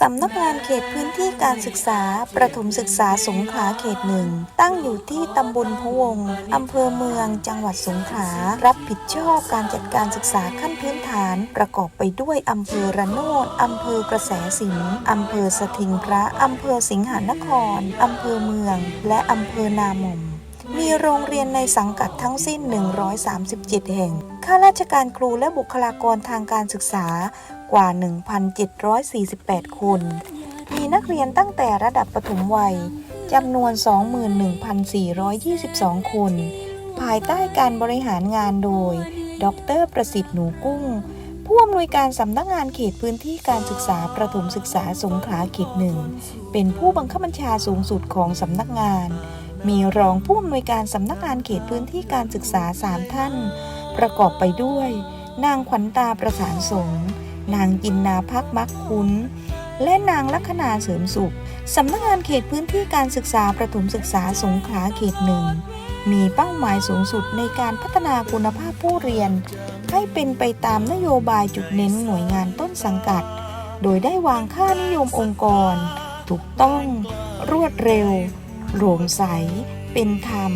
สำนักงานเขตพื้นที่การศึกษา ประถมศึกษาสงขลาเขตหนึ่ง ตั้งอยู่ที่ตำบลพะวง อำเภอเมือง จังหวัดสงขลา รับผิดชอบการจัดการศึกษาขั้นพื้นฐาน ประกอบไปด้วยอำเภอระโนดอำเภอกระแสสินอำเภอสถิงพระ อำเภอสิงหานคร อำเภอเมือง และอำเภอนาหม่อมมีโรงเรียนในสังกัดทั้งสิ้น 137 แห่ง ข้าราชการครูและบุคลากรทางการศึกษา กว่า 1,748 คน มีนักเรียนตั้งแต่ระดับประถมวัยจำนวน 21,422 คน ภายใต้การบริหารงานโดย ดร ประสิทธิ์หนูกุ้ง ผู้อำนวยการสำนักงานเขตพื้นที่การศึกษาประถมศึกษาสงขลาเขตหนึ่ง เป็นผู้บังคับบัญชาสูงสุดของสำนักงาน มีรองผู้อำนวยการสำนักงานเขตพื้นที่การศึกษา 3 ท่าน ประกอบไปด้วย นางขวัญตาประสานสงฆ์ นางจินนาพักมักคุ้น และนางลัคนาเสริมสุข สำนักงานเขตพื้นที่การศึกษาประถมศึกษาสงขลาเขตหนึ่ง มีเป้าหมายสูงสุดในการพัฒนาคุณภาพผู้เรียน ให้เป็นไปตามนโยบายจุดเน้นหน่วยงานต้นสังกัด โดยได้วางค่านิยมองค์กร ถูกต้อง รวดเร็วโปร่งใส เป็นธรรม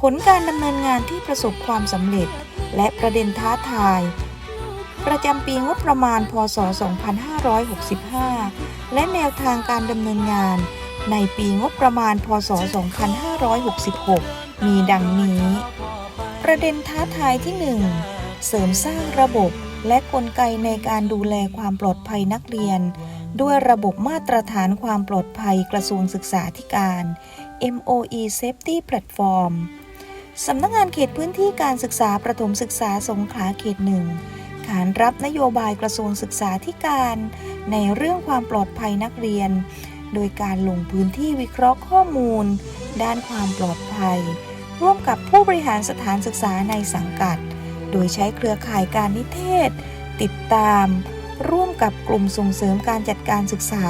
ผลการดำเนินงานที่ประสบความสำเร็จ และประเด็นท้าทาย ประจำปีงบประมาณ พศ 2565 และแนวทางการดำเนินงาน ในปีงบประมาณ พศ 2566 มีดังนี้ ประเด็นท้าทายที่ 1 เสริมสร้างระบบและกลไกในการดูแลความปลอดภัยนักเรียน ด้วยระบบมาตรฐานความปลอดภัยกระทรวงศึกษาธิการ MOE Safety Platform สำนักงานเขตพื้นที่การศึกษาประถมศึกษาสงขลาเขตหนึ่ง ขานรับนโยบายกระทรวงศึกษาธิการ ในเรื่องความปลอดภัยนักเรียน โดยการลงพื้นที่วิเคราะห์ข้อมูล ด้านความปลอดภัย ร่วมกับผู้บริหารสถานศึกษาในสังกัด โดยใช้เครือข่ายการนิเทศ ติดตาม ร่วมกับกลุ่มส่งเสริมการจัดการศึกษา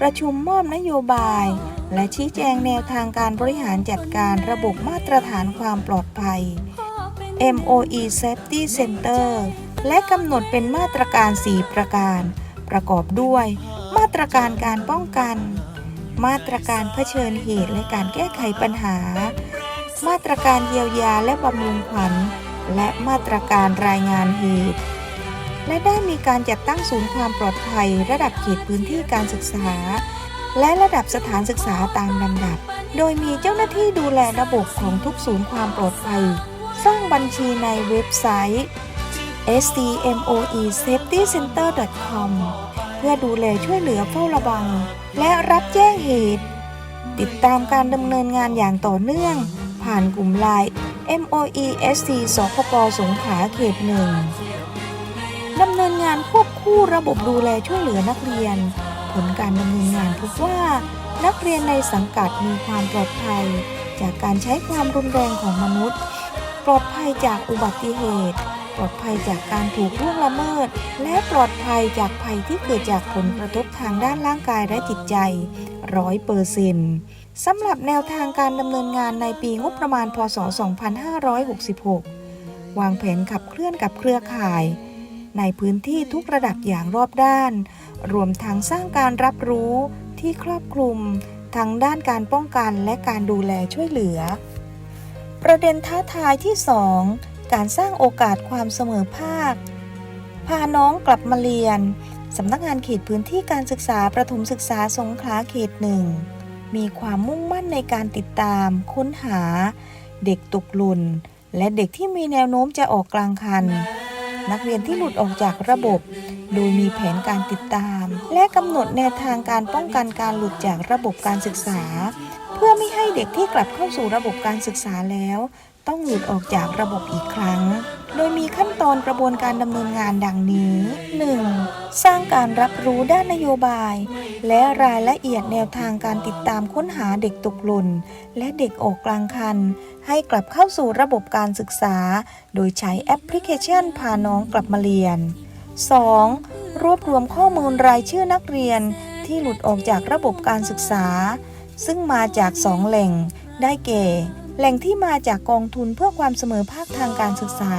ประชุมมอบนโยบาย และชี้แจงแนวทางการบริหารจัดการระบบมาตรฐานความปลอดภัย MOE Safety Center และกำหนดเป็นมาตรการ 4 ประการ ประกอบด้วย มาตรการการป้องกัน มาตรการเผชิญเหตุและการแก้ไขปัญหา มาตรการเยียวยาและบำรุงขวัญ และมาตรการรายงานเหตุ และได้มีการจัดตั้งศูนย์ความปลอดภัย ระดับเขตพื้นที่การศึกษา และระดับสถานศึกษาตามลำดับ โดยมีเจ้าหน้าที่ดูแลระบบของทุกศูนย์ความปลอดภัย สร้างบัญชีในเว็บไซต์ stmoesafetycenter.com เพื่อดูแลช่วยเหลือเฝ้าระวัง และรับแจ้งเหตุ ติดตามการดำเนินงานอย่างต่อเนื่อง ผ่านกลุ่มไลน์ MOESC สคปสงขลาเขตหนึ่งดำเนินงานควบคู่ระบบดูแลช่วยเหลือนักเรียน ผลการดำเนินงานพบว่า นักเรียนในสังกัดมีความปลอดภัย จากการใช้ความรุนแรงของมนุษย์ ปลอดภัยจากอุบัติเหตุ ปลอดภัยจากการถูกล่วงละเมิด และปลอดภัยจากภัยที่เกิดจากผลกระทบทางด้านร่างกายและจิตใจร้อยเปอร์เซ็นต์สำหรับแนวทางการดำเนินงานในปีงบประมาณ พศ 2566 วางแผนขับเคลื่อนกับเครือข่าย ในพื้นที่ทุกระดับอย่างรอบด้าน รวมทั้งสร้างการรับรู้ที่ครอบคลุมทั้งด้านการป้องกันและการดูแลช่วยเหลือ ประเด็นท้าทายที่ 2 การสร้างโอกาสความเสมอภาค พาน้องกลับมาเรียน สำนักงานเขตพื้นที่การศึกษาประถมศึกษาสงขลาเขตหนึ่ง มีความมุ่งมั่นในการติดตาม ค้นหา เด็กตกหล่นและเด็กที่มีแนวโน้มจะออกกลางคัน นักเรียนที่หลุดออกจากระบบ โดยมีแผนการติดตาม และกำหนดแนวทางการป้องกันการหลุดจากระบบการศึกษา พื่อไม่ให้เด็กที่กลับเข้าสู่ระบบการศึกษาแล้ว ต้องหลุดออกจากระบบอีกครั้ง โดยมีขั้นตอนกระบวนการดำเนินงานดังนี้ 1. สร้างการรับรู้ด้านนโยบาย และรายละเอียดแนวทางการติดตามค้นหาเด็กตกหล่นและเด็กออกกลางคัน ให้กลับเข้าสู่ระบบการศึกษา โดยใช้แอปพลิเคชันพาน้องกลับมาเรียน 2. รวบรวมข้อมูลรายชื่อนักเรียนที่หลุดออกจากระบบการศึกษา ซึ่งมาจาก2แหล่งได้แก่ แหล่งที่มาจากกองทุนเพื่อความเสมอภาคทางการศึกษา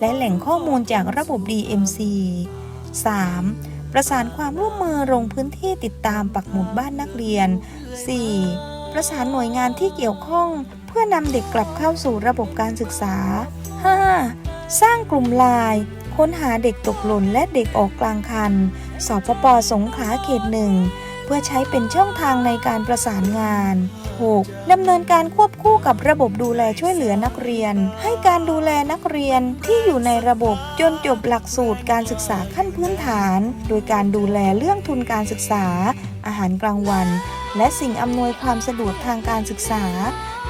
และแหล่งข้อมูลจากระบบ DMC 3. ประสานความร่วมมือลงพื้นที่ติดตามปักหมุดบ้านนักเรียน 4. ประสานหน่วยงานที่เกี่ยวข้อง เพื่อนำเด็กกลับเข้าสู่ระบบการศึกษา 5. สร้างกลุ่มไลน์ค้นหาเด็กตกหล่นและเด็กออกกลางคันสปปสงขลาเขตหนึ่ง พื่อใช้เป็นช่องทางในการประสานงาน 6. ดำเนินการควบคู่กับระบบดูแลช่วยเหลือนักเรียน ให้การดูแลนักเรียนที่อยู่ในระบบจนจบหลักสูตรการศึกษาขั้นพื้นฐาน โดยการดูแลเรื่องทุนการศึกษา อาหารกลางวัน และสิ่งอำนวยความสะดวกทางการศึกษา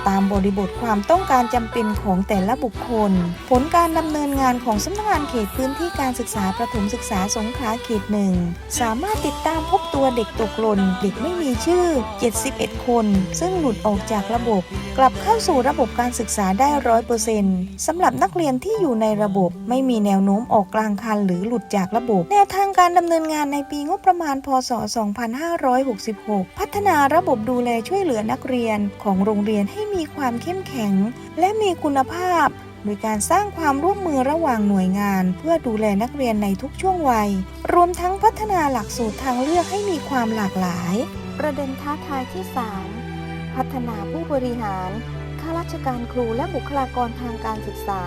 ตามบริบทความต้องการจำเป็นของแต่ละบุคคล ผลการดำเนินงานของสำนักงานเขตพื้นที่การศึกษาประถมศึกษาสงขลาเขตหนึ่งสามารถติดตามพบตัวเด็กตกหล่นเด็กไม่มีชื่อ 71 คน ซึ่งหลุดออกจากระบบ กลับเข้าสู่ระบบการศึกษาได้ร้อยเปอร์เซ็นต์สำหรับนักเรียนที่อยู่ในระบบ ไม่มีแนวโน้มออกกลางคันหรือหลุดจากระบบ แนวทางการดำเนินงานในปีงบประมาณ พศ 2566 พัฒนาระบบดูแลช่วยเหลือนักเรียนของโรงเรียนให้มีความเข้มแข็ง และมีคุณภาพ โดยการสร้างความร่วมมือระหว่างหน่วยงาน เพื่อดูแลนักเรียนในทุกช่วงวัย รวมทั้งพัฒนาหลักสูตรทางเลือกให้มีความหลากหลาย ประเด็นท้าทายที่ 3 พัฒนาผู้บริหาร ข้าราชการครูและบุคลากรทางการศึกษา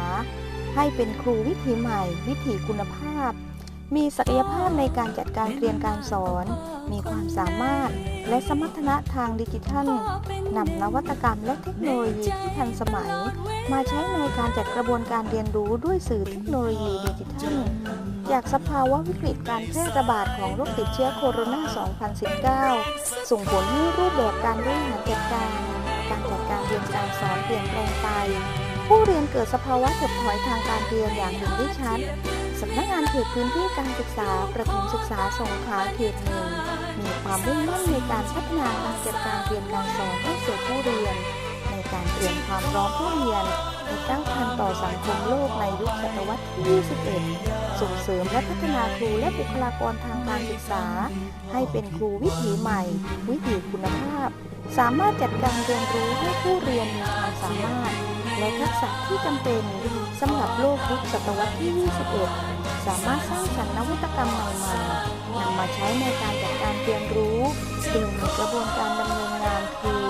ให้เป็นครูวิถีใหม่ วิถีคุณภาพ มีศักยภาพในการจัดการเรียนการสอน มีความสามารถและสมรรถนะทางดิจิทัลนำนวัตกรรมและเทคโนโลยีที่ทันสมัย มาใช้ในการจัดกระบวนการเรียนรู้ด้วยสื่อเทคโนโลยีดิจิทัล จากสภาวะวิกฤตการแพร่ระบาดของโรคติดเชื้อโคโรนา 2019 ส่งผลให้รูปแบบการบริหารจัดการ การจัดการเรียนการสอนเปลี่ยนแปลงไป ผู้เรียนเกิดสภาวะถดถอยทางการเรียนอย่างเห็นได้ชัด สำนักงานเขตพื้นที่การศึกษา ประถมศึกษาสงขลาเขตหนึ่งมีความมุ่งมั่นในการพัฒนาการจัดการเรียนการสอนให้แก่ผู้เรียน ในการเตรียมความพร้อมผู้เรียนในตั้งทันต่อสังคมโลกในยุคศตวรรษที่ 21 ส่งเสริมและพัฒนาครูและบุคลากรทางการศึกษา ให้เป็นครูวิถีใหม่ วิถีคุณภาพ สามารถจัดการเรียนรู้ให้ผู้เรียนมีความสามารถ และทักษะที่จำเป็นสำหรับโลกยุคศตวรรษที่ 21 สามารถสร้างสรรค์นวัตกรรมใหม่ๆนำมาใช้ในการจัดการเรียนรู้โดยมีกระบวนการดำเนินงานคือ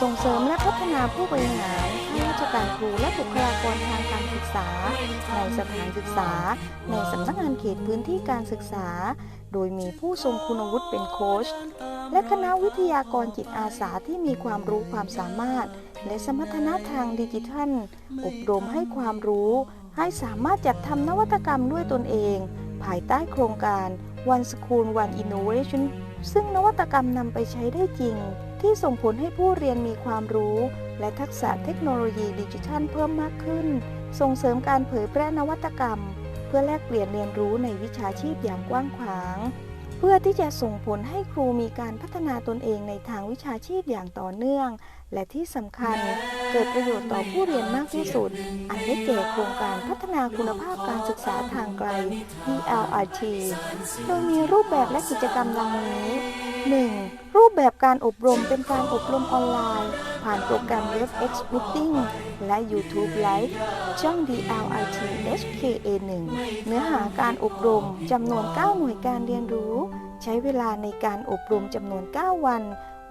ส่งเสริมและพัฒนาผู้บริหารข้าราชการครูและบุคลากรทางการศึกษา ในสถานศึกษา ในสำนักงานเขตพื้นที่การศึกษา โดยมีผู้ทรงคุณวุฒิเป็นโค้ช และคณะวิทยากรจิตอาสาที่มีความรู้ความสามารถ และสมรรถนะทางดิจิทัล อบรมให้ความรู้ ให้สามารถจัดทำนวัตกรรมด้วยตนเอง ภายใต้โครงการ One School One Innovation ซึ่งนวัตกรรมนำไปใช้ได้จริง ที่ส่งผลให้ผู้เรียนมีความรู้ และทักษะเทคโนโลยีดิจิทัลเพิ่มมากขึ้น ส่งเสริมการเผยแพร่นวัตกรรม เพื่อแลกเปลี่ยนเรียนรู้ในวิชาชีพอย่างกว้างขวาง เพื่อที่จะส่งผลให้ครูมีการพัฒนาตนเองในทางวิชาชีพอย่างต่อเนื่องและที่สำคัญเกิดประโยชน์ต่อผู้เรียนมากที่สุด อันได้แก่โครงการพัฒนาคุณภาพการศึกษาทางไกล PLRT โดยมีรูปแบบและกิจกรรมดังนี้ 1. รูปแบบการอบรมเป็นการอบรมออนไลน์ ผ่านโปรแกรม WebEx Meeting และ YouTube Live ช่อง DLIT HKA1 เนื้อหาการอบรมจำนวน 9 หน่วยการเรียนรู้ ใช้เวลาในการอบรมจำนวน 9 วัน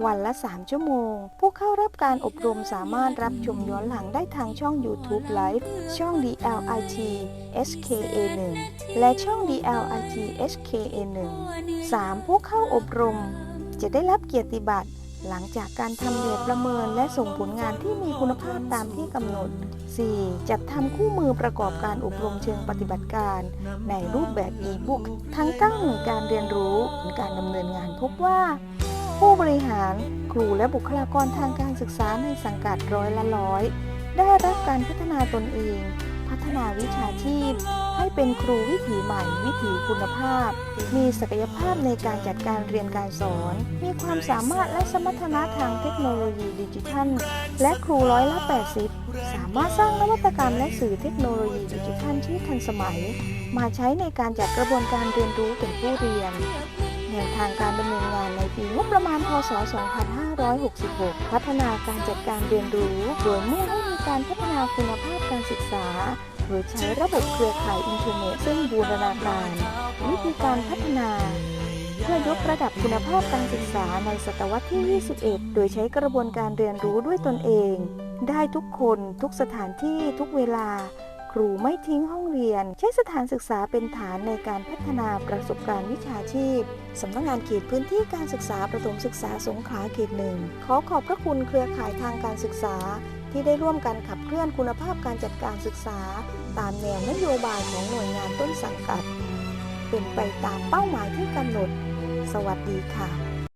วันละ 3 ชั่วโมง ผู้เข้ารับการอบรมสามารถรับชมย้อนหลังได้ทางช่อง YouTube Live ช่อง DLIT SKA1 และช่อง DLIT SKA1 3. ผู้เข้าอบรม จะได้รับเกียรติบัตร หลังจากการทำแบบประเมินและส่งผลงานที่มีคุณภาพตามที่กำหนด 4. จัดทำคู่มือประกอบการอบรมเชิงปฏิบัติการ ในรูปแบบ e-book ทั้ง9หน่วยการเรียนรู้ การดำเนินงานพบว่า ผู้บริหาร ครูและบุคลากรทางการศึกษาในสังกัดร้อยละร้อย ได้รับการพัฒนาตนเอง พัฒนาวิชาชีพ ให้เป็นครูวิถีใหม่ วิถีคุณภาพ มีศักยภาพในการจัดการเรียนการสอน มีความสามารถและสมรรถนะทางเทคโนโลยีดิจิทัล และครูร้อยละ80 สามารถสร้างนวัตกรรมและสื่อเทคโนโลยีดิจิทัลที่ทันสมัย มาใช้ในการจัดกระบวนการเรียนรู้แก่ผู้เรียน นแนวทางการดำเนินงานในปีงบประมาณ พศ 2566 พัฒนาการจัดการเรียนรู้ โดยมุ่งให้มีการพัฒนาคุณภาพการศึกษา โดยใช้ระบบเครือข่ายอินเทอร์เน็ตซึ่งบูรณาการ วิธีการพัฒนาเพื่อยกระดับคุณภาพการศึกษาในศตวรรษที่ 21 โดยใช้กระบวนการเรียนรู้ด้วยตนเอง ได้ทุกคน ทุกสถานที่ ทุกเวลา รูไม่ทิ้งห้องเรียน ใช้สถานศึกษาเป็นฐานในการพัฒนาประสบการณ์วิชาชีพ สำนักงานเขตพื้นที่การศึกษาประถมศึกษาสงขลาเขตหนึ่งขอขอบพระคุณเครือข่ายทางการศึกษา ที่ได้ร่วมกันขับเคลื่อนคุณภาพการจัดการศึกษา ตามแนวนโยบายของหน่วยงานต้นสังกัด เป็นไปตามเป้าหมายที่กำหนด สวัสดีค่ะ